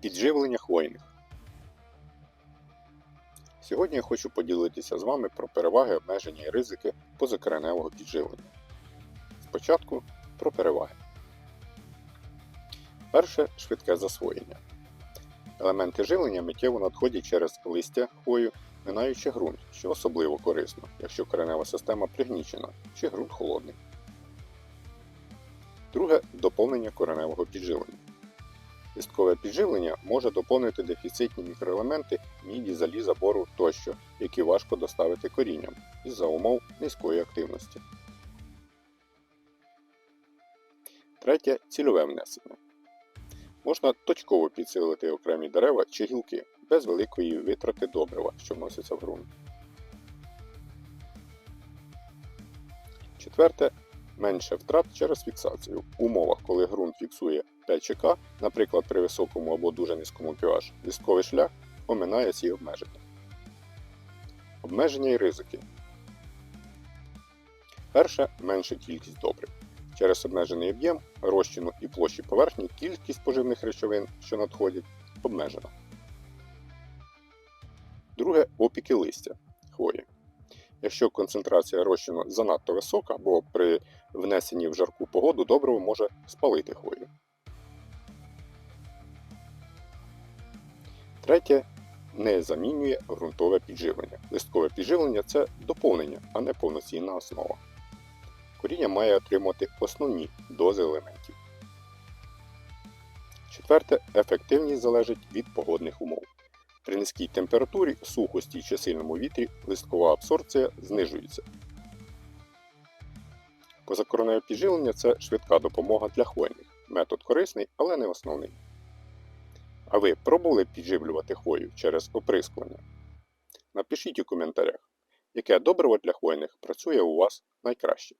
Підживлення хвойних. Сьогодні я хочу поділитися з вами про переваги обмеження і ризики позакореневого підживлення. Спочатку про переваги. Перше швидке засвоєння. Елементи живлення миттєво надходять через листя хвою, минаючи ґрунт, що особливо корисно, якщо коренева система пригнічена чи ґрунт холодний. Друге доповнення кореневого підживлення. Листкове підживлення може доповнити дефіцитні мікроелементи міді, заліза, бору тощо, які важко доставити корінням із-за умов низької активності. Третє цільове внесення. Можна точково підсилити окремі дерева чи гілки без великої витрати добрива, що вноситься в ґрунт. Четверте менше втрат через фіксацію. В умовах, коли ґрунт фіксує ПЧК, наприклад, при високому або дуже низькому pH, лісковий шлях оминає ці обмеження. Обмеження і ризики. Перше менша кількість добрив. Через обмежений об'єм, розчину і площі поверхні кількість поживних речовин, що надходять, обмежена. Друге опіки листя хвої. Якщо концентрація розчину занадто висока, або при внесенні в жарку погоду добриво може спалити хвою. Третє не замінює ґрунтове підживлення. Листкове підживлення це доповнення, а не повноцінна основа. Коріння має отримувати основні дози елементів. Четверте, ефективність залежить від погодних умов. При низькій температурі, сухості чи сильному вітрі листкова абсорбція знижується. Позакореневе підживлення це швидка допомога для хвойних. Метод корисний, але не основний. А ви пробували підживлювати хвою через оприскування? Напишіть у коментарях, яке добриво для хвойних працює у вас найкраще.